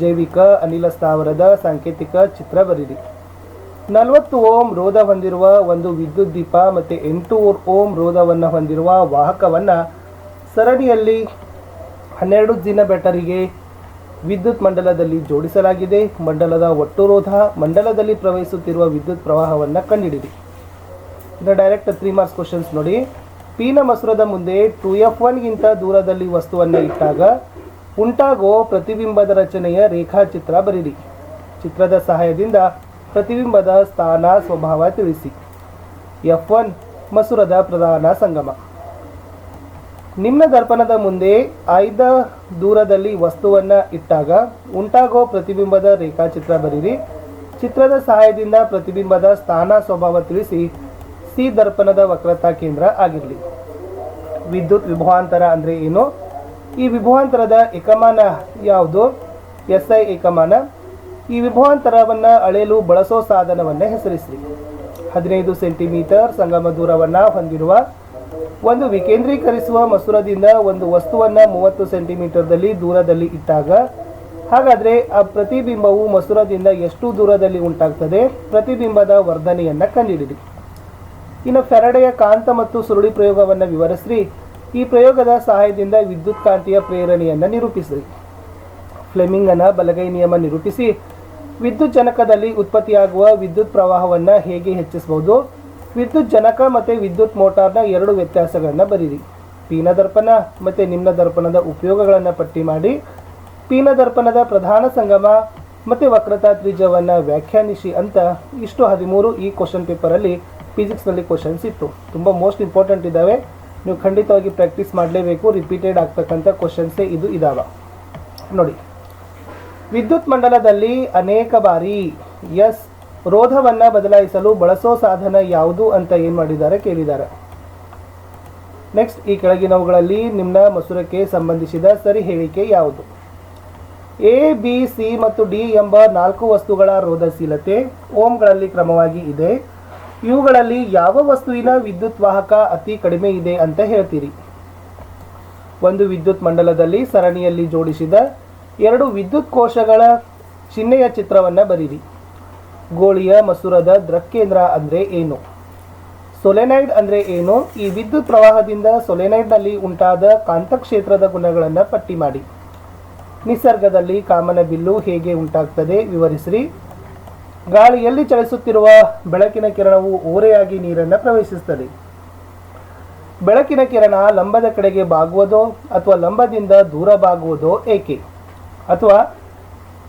ಜೈವಿಕ ಅನಿಲ ಸ್ಥಾವರದ ಸಾಂಕೇತಿಕ ಚಿತ್ರ ಬರೀರಿ ನಲವತ್ತು ಓಂ ರೋಧ ಹೊಂದಿರುವ ಒಂದು ವಿದ್ಯುತ್ ದೀಪ ಮತ್ತು ಎಂಟು ಓಂ ರೋಧವನ್ನು ಹೊಂದಿರುವ ವಾಹಕವನ್ನು ಸರಣಿಯಲ್ಲಿ ಹನ್ನೆರಡು ದಿನ ಬ್ಯಾಟರಿಗೆ ವಿದ್ಯುತ್ ಮಂಡಲದಲ್ಲಿ ಜೋಡಿಸಲಾಗಿದೆ. ಮಂಡಲದ ಒಟ್ಟು ರೋಧ ಮಂಡಲದಲ್ಲಿ ಪ್ರವಹಿಸುತ್ತಿರುವ ವಿದ್ಯುತ್ ಪ್ರವಾಹವನ್ನು ಕಂಡುಹಿಡಿದಿ ಇದು ಡೈರೆಕ್ಟ್ ತ್ರೀ ಮಾರ್ಕ್ಸ್ ಕ್ವಶನ್ಸ್ ನೋಡಿ. ಪಿನ ಮಸೂರದ ಮುಂದೆ ಟು ಎಫ್ ಒನ್ಗಿಂತ ದೂರದಲ್ಲಿ ವಸ್ತುವನ್ನು ಇಟ್ಟಾಗ ಉಂಟಾಗೋ ಪ್ರತಿಬಿಂಬದ ರಚನೆಯ ರೇಖಾಚಿತ್ರ ಬರೀರಿ. ಚಿತ್ರದ ಸಹಾಯದಿಂದ ಪ್ರತಿಬಿಂಬದ ಸ್ಥಾನ ಸ್ವಭಾವ ತಿಳಿಸಿ. ಎಫ್ ಒನ್ ಮಸೂರದ ಪ್ರಧಾನ ಸಂಗಮ. ನಿಮ್ಮ ದರ್ಪಣದ ಮುಂದೆ ಆಯ್ದ ದೂರದಲ್ಲಿ ವಸ್ತುವನ್ನು ಇಟ್ಟಾಗ ಉಂಟಾಗೋ ಪ್ರತಿಬಿಂಬದ ರೇಖಾಚಿತ್ರ ಬರೀರಿ. ಚಿತ್ರದ ಸಹಾಯದಿಂದ ಪ್ರತಿಬಿಂಬದ ಸ್ಥಾನ ಸ್ವಭಾವ ತಿಳಿಸಿ ಸಿ ದರ್ಪಣದ ವಕ್ರತಾ ಕೇಂದ್ರ ಆಗಿರಲಿ. ವಿದ್ಯುತ್ ವಿಭವಾಂತರ ಅಂದರೆ ಏನು? ಈ ವಿಭವಾಂತರದ ಏಕಮಾನ ಯಾವುದು? ಎಸ್ ಐ ಏಕಮಾನ. ಈ ವಿಭವಾಂತರವನ್ನು ಅಳೆಯಲು ಬಳಸೋ ಸಾಧನವನ್ನು ಹೆಸರಿಸಿ ಹದಿನೈದು ಸೆಂಟಿಮೀಟರ್ ಸಂಗಮ ದೂರವನ್ನು ಹೊಂದಿರುವ ಒಂದು ವಿಕೇಂದ್ರೀಕರಿಸುವ ಮಸೂರದಿಂದ ಒಂದು ವಸ್ತುವನ್ನು ಮೂವತ್ತು ಸೆಂಟಿಮೀಟರ್ದಲ್ಲಿ ದೂರದಲ್ಲಿ ಇಟ್ಟಾಗ, ಹಾಗಾದರೆ ಆ ಪ್ರತಿಬಿಂಬವು ಮಸೂರದಿಂದ ಎಷ್ಟು ದೂರದಲ್ಲಿ ಉಂಟಾಗ್ತದೆ? ಪ್ರತಿಬಿಂಬದ ವರ್ಧನೆಯನ್ನು ಕಂಡುಹಿಡಿರಿ ಇನ್ನು ಫೆರಡೆಯ ಕಾಂತ ಮತ್ತು ಸುರುಳಿ ಪ್ರಯೋಗವನ್ನು ವಿವರಿಸ್ರಿ. ಈ ಪ್ರಯೋಗದ ಸಹಾಯದಿಂದ ವಿದ್ಯುತ್ ಕಾಂತೀಯ ಪ್ರೇರಣೆಯನ್ನು ನಿರೂಪಿಸಿರಿ ಫ್ಲೆಮಿಂಗನ ಬಲಗೈ ನಿಯಮ ನಿರೂಪಿಸಿ. ವಿದ್ಯುತ್ ಜನಕದಲ್ಲಿ ಉತ್ಪತ್ತಿಯಾಗುವ ವಿದ್ಯುತ್ ಪ್ರವಾಹವನ್ನು ಹೇಗೆ ಹೆಚ್ಚಿಸಬಹುದು ವಿದ್ಯುತ್ ಜನಕ ಮತ್ತು ವಿದ್ಯುತ್ ಮೋಟಾರ್ನ ಎರಡು ವ್ಯತ್ಯಾಸಗಳನ್ನು ಬರೀರಿ. ಪೀನ ದರ್ಪಣ ಮತ್ತು ನಿಮ್ನ ದರ್ಪಣದ ಉಪಯೋಗಗಳನ್ನು ಪಟ್ಟಿ ಮಾಡಿ. ಪೀನ ದರ್ಪಣದ ಪ್ರಧಾನ ಸಂಗಮ ಮತ್ತು ವಕ್ರತಾ ತ್ರಿಜ್ಯವನ್ನು ವ್ಯಾಖ್ಯಾನಿಸಿ ಅಂತ ಇಷ್ಟು ಹದಿಮೂರು ಈ ಕ್ವಶನ್ ಪೇಪರಲ್ಲಿ ಫಿಸಿಕ್ಸ್ನಲ್ಲಿ ಕ್ವಶನ್ಸ್ ಇತ್ತು. ತುಂಬ ಮೋಸ್ಟ್ ಇಂಪಾರ್ಟೆಂಟ್ ಇದ್ದಾವೆ. ನೀವು ಖಂಡಿತವಾಗಿ ಪ್ರಾಕ್ಟೀಸ್ ಮಾಡಲೇಬೇಕು ರಿಪೀಟೆಡ್ ಆಗ್ತಕ್ಕಂಥ ಕ್ವಶನ್ಸೇ ಇದು ಇದಾವ. ನೋಡಿ, ವಿದ್ಯುತ್ ಮಂಡಲದಲ್ಲಿ ಅನೇಕ ಬಾರಿ ಎಸ್ ರೋಧವನ್ನು ಬದಲಾಯಿಸಲು ಬಳಸೋ ಸಾಧನ ಯಾವುದು ಅಂತ ಏನು ಮಾಡಿದ್ದಾರೆ ಕೇಳಿದ್ದಾರೆ. ನೆಕ್ಸ್ಟ್ ಈ ಕೆಳಗಿನವುಗಳಲ್ಲಿ ನಿಮ್ಮ ಮಸೂರಕ್ಕೆ ಸಂಬಂಧಿಸಿದ ಸರಿ ಹೇಳಿಕೆ ಯಾವುದು? ಎ ಬಿ ಸಿ ಮತ್ತು ಡಿ ಎಂಬ ನಾಲ್ಕು ವಸ್ತುಗಳ ರೋಧಶೀಲತೆ ಓಮ್ಗಳಲ್ಲಿ ಕ್ರಮವಾಗಿ ಇದೆ. ಇವುಗಳಲ್ಲಿ ಯಾವ ವಸ್ತುವಿನ ವಿದ್ಯುತ್ ವಾಹಕ ಅತಿ ಕಡಿಮೆ ಇದೆ ಅಂತ ಹೇಳ್ತೀರಿ. ಒಂದು ವಿದ್ಯುತ್ ಮಂಡಲದಲ್ಲಿ ಸರಣಿಯಲ್ಲಿ ಜೋಡಿಸಿದ ಎರಡು ವಿದ್ಯುತ್ ಕೋಶಗಳ ಚಿಹ್ನೆಯ ಚಿತ್ರವನ್ನು ಬರೀರಿ. ಗೋಳಿಯ ಮಸೂರದ ದೃಕ್ಕೇಂದ್ರ ಅಂದರೆ ಏನು? ಸೊಲೆನೈಡ್ ಅಂದರೆ ಏನು? ಈ ವಿದ್ಯುತ್ ಪ್ರವಾಹದಿಂದ ಸೊಲೆನೈಡ್ನಲ್ಲಿ ಉಂಟಾದ ಕಾಂತಕ್ಷೇತ್ರದ ಗುಣಗಳನ್ನು ಪಟ್ಟಿ ಮಾಡಿ. ನಿಸರ್ಗದಲ್ಲಿ ಕಾಮನಬಿಲ್ಲು ಹೇಗೆ ಉಂಟಾಗ್ತದೆ ವಿವರಿಸಿರಿ. ಗಾಳಿಯಲ್ಲಿ ಚಲಿಸುತ್ತಿರುವ ಬೆಳಕಿನ ಕಿರಣವು ಓರೆಯಾಗಿ ನೀರನ್ನು ಪ್ರವೇಶಿಸುತ್ತದೆ. ಬೆಳಕಿನ ಕಿರಣ ಲಂಬದ ಕಡೆಗೆ ಬಾಗುವುದೋ ಅಥವಾ ಲಂಬದಿಂದ ದೂರ ಬಾಗುವುದೋ ಏಕೆ? ಅಥವಾ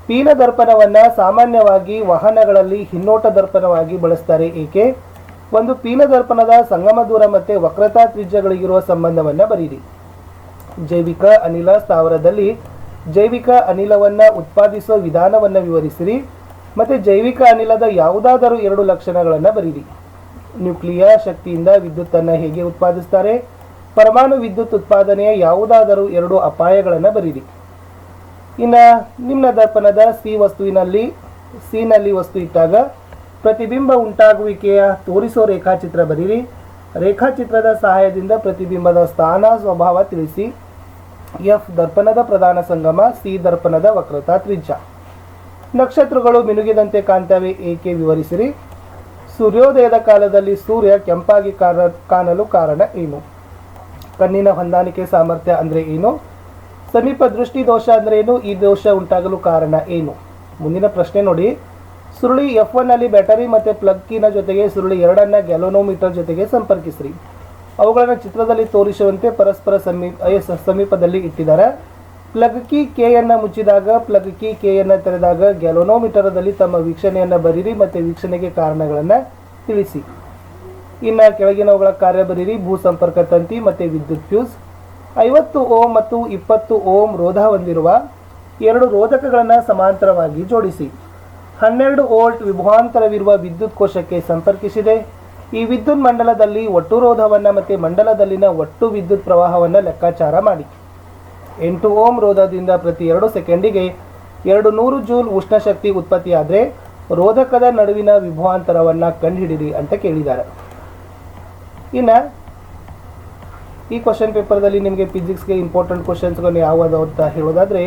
ಪೀನ ದರ್ಪಣವನ್ನು ಸಾಮಾನ್ಯವಾಗಿ ವಾಹನಗಳಲ್ಲಿ ಹಿನ್ನೋಟ ದರ್ಪಣವಾಗಿ ಬಳಸ್ತಾರೆ ಏಕೆ? ಒಂದು ಪೀನ ದರ್ಪಣದ ಸಂಗಮ ದೂರ ಮತ್ತು ವಕ್ರತಾ ತ್ರಿಜ್ಯಗಳಿಗಿರುವ ಸಂಬಂಧವನ್ನು ಬರೀರಿ. ಜೈವಿಕ ಅನಿಲ ಸ್ಥಾವರದಲ್ಲಿ ಜೈವಿಕ ಅನಿಲವನ್ನು ಉತ್ಪಾದಿಸುವ ವಿಧಾನವನ್ನು ವಿವರಿಸಿರಿ. ಮತ್ತು ಜೈವಿಕ ಅನಿಲದ ಯಾವುದಾದರೂ ಎರಡು ಲಕ್ಷಣಗಳನ್ನು ಬರೀರಿ. ನ್ಯೂಕ್ಲಿಯರ್ ಶಕ್ತಿಯಿಂದ ವಿದ್ಯುತ್ತನ್ನು ಹೇಗೆ ಉತ್ಪಾದಿಸ್ತಾರೆ? ಪರಮಾಣು ವಿದ್ಯುತ್ ಉತ್ಪಾದನೆಯ ಯಾವುದಾದರೂ ಎರಡು ಅಪಾಯಗಳನ್ನು ಬರೀರಿ. ಇನ್ನು ನಿಮ್ಮ ದರ್ಪಣದ ಸಿ ವಸ್ತುವಿನಲ್ಲಿ ಸಿನಲ್ಲಿ ವಸ್ತು ಇಟ್ಟಾಗ ಪ್ರತಿಬಿಂಬ ಉಂಟಾಗುವಿಕೆಯ ತೋರಿಸೋ ರೇಖಾಚಿತ್ರ ಬರೀರಿ. ರೇಖಾಚಿತ್ರದ ಸಹಾಯದಿಂದ ಪ್ರತಿಬಿಂಬದ ಸ್ಥಾನ, ಸ್ವಭಾವ ತಿಳಿಸಿ. ಎಫ್ ದರ್ಪಣದ ಪ್ರಧಾನ ಸಂಗಮ, ಸಿ ದರ್ಪಣದ ವಕ್ರತಾ ತ್ರಿಜ್ಯ. ನಕ್ಷತ್ರಗಳು ಮಿನುಗಿದಂತೆ ಕಾಣ್ತವೆ, ಏಕೆ ವಿವರಿಸಿರಿ. ಸೂರ್ಯೋದಯದ ಕಾಲದಲ್ಲಿ ಸೂರ್ಯ ಕೆಂಪಾಗಿ ಕಾಣಲು ಕಾರಣ ಏನು? ಕಣ್ಣಿನ ಹೊಂದಾಣಿಕೆ ಸಾಮರ್ಥ್ಯ ಅಂದರೆ ಏನು? ಸಮೀಪ ದೃಷ್ಟಿ ದೋಷ ಅಂದರೆ ಏನು? ಈ ದೋಷ ಉಂಟಾಗಲು ಕಾರಣ ಏನು? ಮುಂದಿನ ಪ್ರಶ್ನೆ ನೋಡಿ. ಸುರುಳಿ ಎಫ್ ಒನ್ನಲ್ಲಿ ಬ್ಯಾಟರಿ ಮತ್ತು ಪ್ಲಗ್ಗಿನ ಜೊತೆಗೆ ಸುರುಳಿ ಎರಡನ್ನ ಗ್ಯಾಲೋನೋಮೀಟರ್ ಜೊತೆಗೆ ಸಂಪರ್ಕಿಸ್ರಿ. ಅವುಗಳನ್ನು ಚಿತ್ರದಲ್ಲಿ ತೋರಿಸುವಂತೆ ಪರಸ್ಪರ ಸಮೀಪ ಸಮೀಪದಲ್ಲಿ ಇಟ್ಟಿದ್ದಾರೆ. ಪ್ಲಗ್ ಕಿ ಕೆಯನ್ನು ಮುಚ್ಚಿದಾಗ, ಪ್ಲಗ್ ಕಿ ಕೆಯನ್ನು ತೆರೆದಾಗ ಗ್ಯಾಲೋನೋಮೀಟರದಲ್ಲಿ ತಮ್ಮ ವೀಕ್ಷಣೆಯನ್ನು ಬರೀರಿ ಮತ್ತು ವೀಕ್ಷಣೆಗೆ ಕಾರಣಗಳನ್ನು ತಿಳಿಸಿ. ಇನ್ನು ಕೆಳಗಿನವುಗಳ ಕಾರ್ಯ ಬರೀರಿ ಭೂ ಸಂಪರ್ಕ ತಂತಿ ಮತ್ತು ವಿದ್ಯುತ್ ಫ್ಯೂಸ್. ಐವತ್ತು ಓಮ್ ಮತ್ತು ಇಪ್ಪತ್ತು ಓಮ್ ರೋಧ ಹೊಂದಿರುವ ಎರಡು ರೋಧಕಗಳನ್ನು ಸಮಾಂತರವಾಗಿ ಜೋಡಿಸಿ. ಹನ್ನೆರಡು ವೋಲ್ಟ್ ವಿಭವಾಂತರವಿರುವ ವಿದ್ಯುತ್ ಕೋಶಕ್ಕೆ ಸಂಪರ್ಕಿಸಿದೆ. ಈ ವಿದ್ಯುತ್ ಮಂಡಲದಲ್ಲಿ ಒಟ್ಟು ರೋಧವನ್ನು ಮತ್ತು ಮಂಡಲದಲ್ಲಿನ ಒಟ್ಟು ವಿದ್ಯುತ್ ಪ್ರವಾಹವನ್ನು ಲೆಕ್ಕಾಚಾರ ಮಾಡಿ. ಎಂಟು ಓಮ್ ರೋಧದಿಂದ ಪ್ರತಿ ಎರಡು ಸೆಕೆಂಡಿಗೆ ಎರಡು ನೂರು ಜೂಲ್ ಉಷ್ಣಶಕ್ತಿ ಉತ್ಪತ್ತಿಯಾದರೆ ರೋಧಕದ ನಡುವಿನ ವಿಭವಾಂತರವನ್ನು ಕಂಡುಹಿಡಿರಿ ಅಂತ ಕೇಳಿದ್ದಾರೆ. ಇನ್ನು ಈ ಕ್ವಶನ್ ಪೇಪರ್ದಲ್ಲಿ ನಿಮಗೆ ಫಿಸಿಕ್ಸ್ಗೆ ಇಂಪಾರ್ಟೆಂಟ್ ಕ್ವಶನ್ಸ್ಗಳು ಯಾವುದು ಅಂತ ಹೇಳೋದಾದರೆ,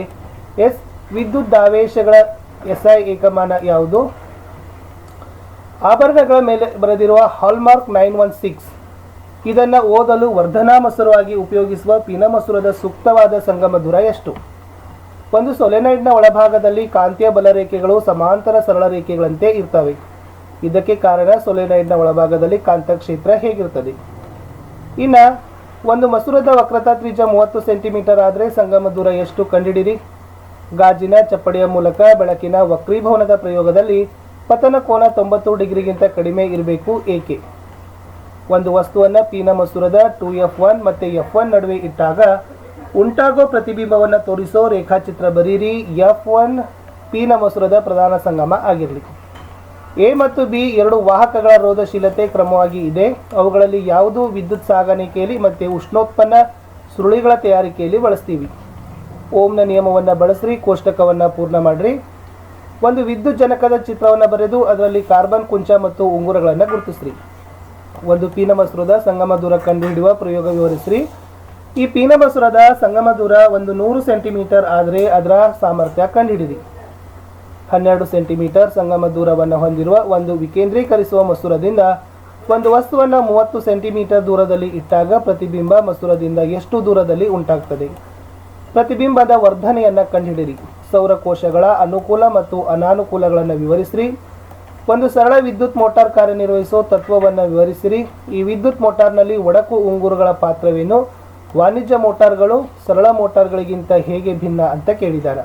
ಎಸ್ ವಿದ್ಯುತ್ ದಾವೇಶಗಳ ಎಸ್ ಐ ಏಕಮಾನ ಯಾವುದು? ಆಭರಣಗಳ ಮೇಲೆ ಬರೆದಿರುವ ಹಾಲ್ಮಾರ್ಕ್ ನೈನ್ ಒನ್ ಸಿಕ್ಸ್ ಇದನ್ನು ಓದಲು ವರ್ಧನಾ ಮಸೂರವಾಗಿ ಉಪಯೋಗಿಸುವ ಪಿನಮಸೂರದ ಸೂಕ್ತವಾದ ಸಂಗಮ ದೂರ ಎಷ್ಟು? ಒಂದು ಸೊಲೆನೈಡ್ನ ಒಳಭಾಗದಲ್ಲಿ ಕಾಂತೀಯ ಬಲರೇಖೆಗಳು ಸಮಾಂತರ ಸರಳ ರೇಖೆಗಳಂತೆ ಇರ್ತವೆ. ಇದಕ್ಕೆ ಕಾರಣ ಸೊಲೆನೈಡ್ನ ಒಳಭಾಗದಲ್ಲಿ ಕಾಂತಕ್ಷೇತ್ರ ಹೇಗಿರುತ್ತದೆ? ಇನ್ನು, ಒಂದು ಮಸೂರದ ವಕ್ರತಾ ತ್ರಿಜ್ಯ ಮೂವತ್ತು ಸೆಂಟಿಮೀಟರ್ ಆದರೆ ಸಂಗಮ ದೂರ ಎಷ್ಟು ಕಂಡಿಡಿರಿ ಗಾಜಿನ ಚಪ್ಪಡಿಯ ಮೂಲಕ ಬೆಳಕಿನ ವಕ್ರೀಭವನದ ಪ್ರಯೋಗದಲ್ಲಿ ಪತನ ಕೋನ ತೊಂಬತ್ತು ಡಿಗ್ರಿಗಿಂತ ಕಡಿಮೆ ಇರಬೇಕು ಏಕೆ? ಒಂದು ವಸ್ತುವನ್ನು ಪೀನ ಮಸೂರದ ಟು ಎಫ್ ಒನ್ ಮತ್ತು ಎಫ್ ಒನ್ ನಡುವೆ ಇಟ್ಟಾಗ ಉಂಟಾಗೋ ಪ್ರತಿಬಿಂಬವನ್ನು ತೋರಿಸೋ ರೇಖಾಚಿತ್ರ ಬರೀರಿ, ಎಫ್ ಒನ್ ಪೀನ ಮಸೂರದ ಪ್ರಧಾನ ಸಂಗಮ ಆಗಿರಲಿ. ಎ ಮತ್ತು ಬಿ ಎರಡು ವಾಹಕಗಳ ರೋಧಶೀಲತೆ ಕ್ರಮವಾಗಿ ಇದೆ. ಅವುಗಳಲ್ಲಿ ಯಾವುದು ವಿದ್ಯುತ್ ಸಾಗಾಣಿಕೆಯಲ್ಲಿ ಮತ್ತು ಉಷ್ಣೋತ್ಪನ್ನ ಸುರುಳಿಗಳ ತಯಾರಿಕೆಯಲ್ಲಿ ಬಳಸ್ತೀವಿ. ಓಮ್ನ ನಿಯಮವನ್ನು ಬಳಸ್ರಿ, ಕೋಷ್ಟಕವನ್ನು ಪೂರ್ಣ ಮಾಡಿರಿ. ಒಂದು ವಿದ್ಯುತ್ ಜನಕದ ಚಿತ್ರವನ್ನು ಬರೆದು ಅದರಲ್ಲಿ ಕಾರ್ಬನ್, ಕುಂಚ ಮತ್ತು ಉಂಗುರಗಳನ್ನು ಗುರುತಿಸ್ರಿ. ಒಂದು ಪೀನಮಸೂರದ ಸಂಗಮ ದೂರ ಕಂಡುಹಿಡಿಯುವ ಪ್ರಯೋಗ ವಿವರಿಸ್ರಿ. ಈ ಪೀನಮಸುರದ ಸಂಗಮ ದೂರ ಒಂದು ನೂರು ಸೆಂಟಿಮೀಟರ್ ಆದರೆ ಅದರ ಸಾಮರ್ಥ್ಯ ಕಂಡುಹಿಡಿರಿ. ಹನ್ನೆರಡು ಸೆಂಟಿಮೀಟರ್ ಸಂಗಮ ದೂರವನ್ನು ಹೊಂದಿರುವ ಒಂದು ವಿಕೇಂದ್ರೀಕರಿಸುವ ಮಸೂರದಿಂದ ಒಂದು ವಸ್ತುವನ್ನು ಮೂವತ್ತು ಸೆಂಟಿಮೀಟರ್ ದೂರದಲ್ಲಿ ಇಟ್ಟಾಗ ಪ್ರತಿಬಿಂಬ ಮಸೂರದಿಂದ ಎಷ್ಟು ದೂರದಲ್ಲಿ ಉಂಟಾಗ್ತದೆ? ಪ್ರತಿಬಿಂಬದ ವರ್ಧನೆಯನ್ನು ಕಂಡುಹಿಡಿರಿ. ಸೌರಕೋಶಗಳ ಅನುಕೂಲ ಮತ್ತು ಅನಾನುಕೂಲಗಳನ್ನು ವಿವರಿಸಿರಿ. ಒಂದು ಸರಳ ವಿದ್ಯುತ್ ಮೋಟಾರ್ ಕಾರ್ಯನಿರ್ವಹಿಸುವ ತತ್ವವನ್ನು ವಿವರಿಸಿರಿ. ಈ ವಿದ್ಯುತ್ ಮೋಟಾರ್ನಲ್ಲಿ ಒಡಕು ಉಂಗುರುಗಳ ಪಾತ್ರವೇನು? ವಾಣಿಜ್ಯ ಮೋಟಾರ್ಗಳು ಸರಳ ಮೋಟಾರ್ಗಳಿಗಿಂತ ಹೇಗೆ ಭಿನ್ನ ಅಂತ ಕೇಳಿದ್ದಾರೆ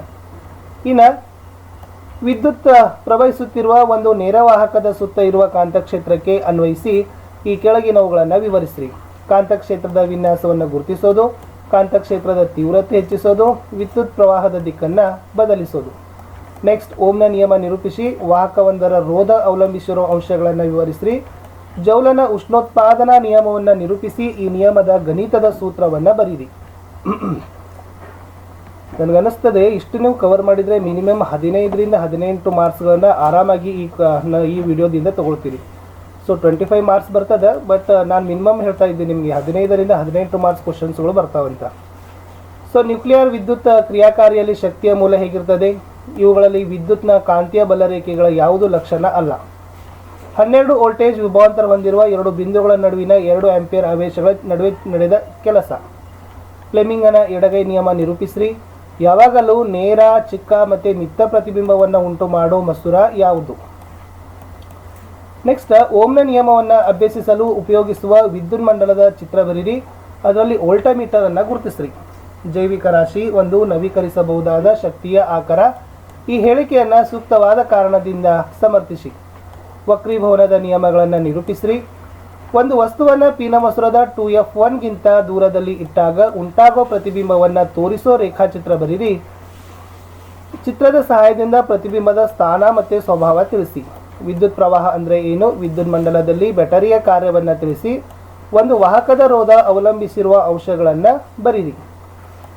ಇನ್ನು ವಿದ್ಯುತ್ ಪ್ರವಹಿಸುತ್ತಿರುವ ಒಂದು ನೇರವಾಹಕದ ಸುತ್ತ ಇರುವ ಕಾಂತಕ್ಷೇತ್ರಕ್ಕೆ ಅನ್ವಯಿಸಿ ಈ ಕೆಳಗಿನವುಗಳನ್ನು ವಿವರಿಸಿರಿ. ಕಾಂತಕ್ಷೇತ್ರದ ವಿನ್ಯಾಸವನ್ನು ಗುರುತಿಸೋದು, ಕಾಂತಕ್ಷೇತ್ರದ ತೀವ್ರತೆ ಹೆಚ್ಚಿಸೋದು, ವಿದ್ಯುತ್ ಪ್ರವಾಹದ ದಿಕ್ಕನ್ನು ಬದಲಿಸೋದು. ನೆಕ್ಸ್ಟ್ ಓಮ್ನ ನಿಯಮ ನಿರೂಪಿಸಿ ವಾಹಕವೊಂದರ ರೋಧ ಅವಲಂಬಿಸಿರುವ ಅಂಶಗಳನ್ನು ವಿವರಿಸಿರಿ. ಜೌಲನ ಉಷ್ಣೋತ್ಪಾದನಾ ನಿಯಮವನ್ನು ನಿರೂಪಿಸಿ, ಈ ನಿಯಮದ ಗಣಿತದ ಸೂತ್ರವನ್ನು ಬರೀರಿ. ನನಗನ್ನಿಸ್ತದೆ, ಇಷ್ಟು ನೀವು ಕವರ್ ಮಾಡಿದರೆ ಮಿನಿಮಮ್ ಹದಿನೈದರಿಂದ ಹದಿನೆಂಟು ಮಾರ್ಕ್ಸ್ಗಳನ್ನು ಆರಾಮಾಗಿ ಈ ಈ ವಿಡಿಯೋದಿಂದ ತೊಗೊಳ್ತೀರಿ. ಸೊ ಟ್ವೆಂಟಿ ಫೈವ್ ಮಾರ್ಕ್ಸ್ ಬರ್ತದೆ ಬಟ್ ನಾನು ಮಿನಿಮಮ್ ಹೇಳ್ತಾ ಇದ್ದೀನಿ ನಿಮಗೆ, ಹದಿನೈದರಿಂದ ಹದಿನೆಂಟು ಮಾರ್ಕ್ಸ್ ಕ್ವಶನ್ಸ್ಗಳು ಬರ್ತಾವಂತ. ಸೊ ನ್ಯೂಕ್ಲಿಯರ್ ವಿದ್ಯುತ್ ಕ್ರಿಯಾಕಾರಿಯಲ್ಲಿ ಶಕ್ತಿಯ ಮೂಲ ಹೇಗಿರ್ತದೆ? ಇವುಗಳಲ್ಲಿ ವಿದ್ಯುತ್ನ ಕಾಂತೀಯ ಬಲರೇಖೆಗಳ ಯಾವುದು ಲಕ್ಷಣ ಅಲ್ಲ. ಹನ್ನೆರಡು ವೋಲ್ಟೇಜ್ ವಿಭವಾಂತರ ಹೊಂದಿರುವ ಎರಡು ಬಿಂದುಗಳ ನಡುವಿನ ಎರಡು ಆಂಪಿಯರ್ ಆವೇಶಗಳ ನಡುವೆ ನಡೆದ ಕೆಲಸ. ಫ್ಲೆಮಿಂಗನ ಎಡಗೈ ನಿಯಮ ನಿರೂಪಿಸ್ರಿ. ಯಾವಾಗಲೂ ನೇರ, ಚಿಕ್ಕ ಮತ್ತು ಮಿತ್ತ ಪ್ರತಿಬಿಂಬವನ್ನು ಉಂಟು ಮಾಡೋ ಮಸೂರ ಯಾವುದು? ನೆಕ್ಸ್ಟ್, ಓಮ್ನ ನಿಯಮವನ್ನು ಅಭ್ಯಸಿಸಲು ಉಪಯೋಗಿಸುವ ವಿದ್ಯುನ್ಮಂಡಲದ ಚಿತ್ರ ಬರೀರಿ. ಅದರಲ್ಲಿ ವೋಲ್ಟಮೀಟರ್ ಅನ್ನು ಗುರುತಿಸ್ರಿ. ಜೈವಿಕ ರಾಶಿ ಒಂದು ನವೀಕರಿಸಬಹುದಾದ ಶಕ್ತಿಯ ಆಕಾರ. ಈ ಹೇಳಿಕೆಯನ್ನು ಸೂಕ್ತವಾದ ಕಾರಣದಿಂದ ಸಮರ್ಥಿಸಿ. ವಕ್ರೀಭವನದ ನಿಯಮಗಳನ್ನು ನಿರೂಪಿಸ್ರಿ. ಒಂದು ವಸ್ತುವನ್ನು ಪೀನಮಸೂರದ ಟು ಎಫ್ ಒನ್ಗಿಂತ ದೂರದಲ್ಲಿ ಇಟ್ಟಾಗ ಉಂಟಾಗೋ ಪ್ರತಿಬಿಂಬವನ್ನು ತೋರಿಸೋ ರೇಖಾಚಿತ್ರ ಬರೀರಿ ಚಿತ್ರದ ಸಹಾಯದಿಂದ ಪ್ರತಿಬಿಂಬದ ಸ್ಥಾನ ಮತ್ತು ಸ್ವಭಾವ ತಿಳಿಸಿ. ವಿದ್ಯುತ್ ಪ್ರವಾಹ ಅಂದರೆ ಏನು? ವಿದ್ಯುತ್ ಮಂಡಲದಲ್ಲಿ ಬ್ಯಾಟರಿಯ ಕಾರ್ಯವನ್ನು ತಿಳಿಸಿ. ಒಂದು ವಾಹಕದ ರೋಧ ಅವಲಂಬಿಸಿರುವ ಅಂಶಗಳನ್ನು ಬರೀರಿ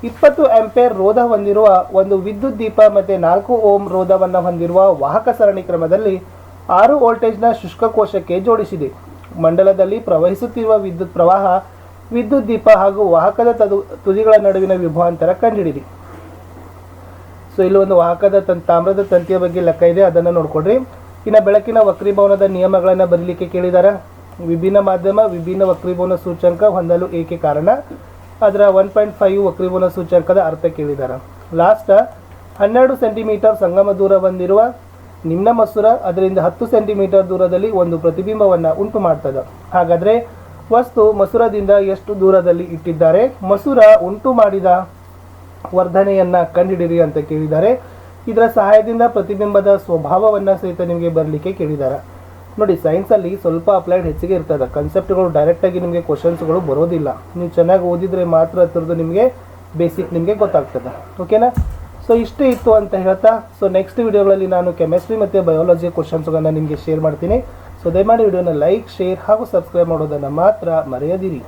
ಇಪ್ಪತ್ತು ಆಂಪೇರ್ ರೋಧ ಹೊಂದಿರುವ ಒಂದು ವಿದ್ಯುತ್ ದೀಪ ಮತ್ತು ನಾಲ್ಕು ಓಮ್ ರೋಧವನ್ನು ಹೊಂದಿರುವ ವಾಹಕ ಸರಣಿ ಕ್ರಮದಲ್ಲಿ ಆರು ವೋಲ್ಟೇಜ್ನ ಶುಷ್ಕ ಕೋಶಕ್ಕೆ ಜೋಡಿಸಿದೆ. ಮಂಡಲದಲ್ಲಿ ಪ್ರವಹಿಸುತ್ತಿರುವ ವಿದ್ಯುತ್ ಪ್ರವಾಹ, ವಿದ್ಯುತ್ ದೀಪ ಹಾಗೂ ವಾಹಕದ ತದು, ತುದಿಗಳ ನಡುವಿನ ವಿಭವಾಂತರ ಕಂಡುಹಿಡಿದೆ ಸೊ, ಇಲ್ಲಿ ಒಂದು ವಾಹಕದ ತನ್ ತಾಮ್ರದ ತಂತಿಯ ಬಗ್ಗೆ ಲೆಕ್ಕ ಇದೆ, ಅದನ್ನು ನೋಡ್ಕೊಡ್ರಿ. ಇನ್ನು ಬೆಳಕಿನ ವಕ್ರೀಭವನದ ನಿಯಮಗಳನ್ನು ಬರೀಲಿಕ್ಕೆ ಕೇಳಿದ್ದಾರೆ ವಿಭಿನ್ನ ಮಾಧ್ಯಮ, ವಿಭಿನ್ನ ವಕ್ರೀಭವನ ಸೂಚ್ಯಂಕ ಹೊಂದಲು ಏಕೆ ಕಾರಣ? ಅದರ ಒನ್ ಪಾಯಿಂಟ್ ಫೈವ್ ವಕ್ರೀಭವನ ಸೂಚ್ಯಂಕದ ಅರ್ಥ ಕೇಳಿದ್ದಾರೆ ಲಾಸ್ಟ್ ಹನ್ನೆರಡು ಸೆಂಟಿಮೀಟರ್ ಸಂಗಮ ದೂರ ಬಂದಿರುವ ನಿಮ್ನ ಮಸೂರ ಅದರಿಂದ ಹತ್ತು ಸೆಂಟಿಮೀಟರ್ ದೂರದಲ್ಲಿ ಒಂದು ಪ್ರತಿಬಿಂಬವನ್ನು ಉಂಟು ಮಾಡ್ತದೆ. ಹಾಗಾದರೆ ವಸ್ತು ಮಸೂರದಿಂದ ಎಷ್ಟು ದೂರದಲ್ಲಿ ಇಟ್ಟಿದ್ದಾರೆ? ಮಸೂರ ಉಂಟು ಮಾಡಿದ ವರ್ಧನೆಯನ್ನು ಕಂಡುಹಿಡಿರಿ ಅಂತ ಕೇಳಿದ್ದಾರೆ. ಇದರ ಸಹಾಯದಿಂದ ಪ್ರತಿಬಿಂಬದ ಸ್ವಭಾವವನ್ನು ಸಹಿತ ನಿಮಗೆ ಬರಲಿಕ್ಕೆ ಕೇಳಿದ್ದಾರೆ ನೋಡಿ ಸೈನ್ಸಲ್ಲಿ ಸ್ವಲ್ಪ ಅಪ್ಲೈಡ್ ಹೆಚ್ಚಿಗೆ ಇರ್ತದೆ. ಕನ್ಸೆಪ್ಟ್ಗಳು ಡೈರೆಕ್ಟಾಗಿ ನಿಮಗೆ ಕ್ವಶನ್ಸ್ಗಳು ಬರೋದಿಲ್ಲ. ನೀವು ಚೆನ್ನಾಗಿ ಓದಿದರೆ ಮಾತ್ರ ಅದರದ್ದು ನಿಮಗೆ ಬೇಸಿಕ್ ನಿಮಗೆ ಗೊತ್ತಾಗ್ತದೆ. ಓಕೆನಾ ಸೊ ಇಷ್ಟೇ ಇತ್ತು ಅಂತ ಹೇಳ್ತಾ ಸೊ ನೆಕ್ಸ್ಟ್ ವಿಡಿಯೋಗಳಲ್ಲಿ ನಾನು ಕೆಮಿಸ್ಟ್ರಿ ಮತ್ತು ಬಯಾಲಜಿ ಕ್ವಶನ್ಸ್ಗಳನ್ನು ನಿಮಗೆ ಶೇರ್ ಮಾಡ್ತೀನಿ. ಸೊ ದಯಮಾಡಿ ವಿಡಿಯೋನ ಲೈಕ್ ಶೇರ್ ಹಾಗೂ ಸಬ್ಸ್ಕ್ರೈಬ್ ಮಾಡೋದನ್ನು ಮಾತ್ರ ಮರೆಯದಿರಿ.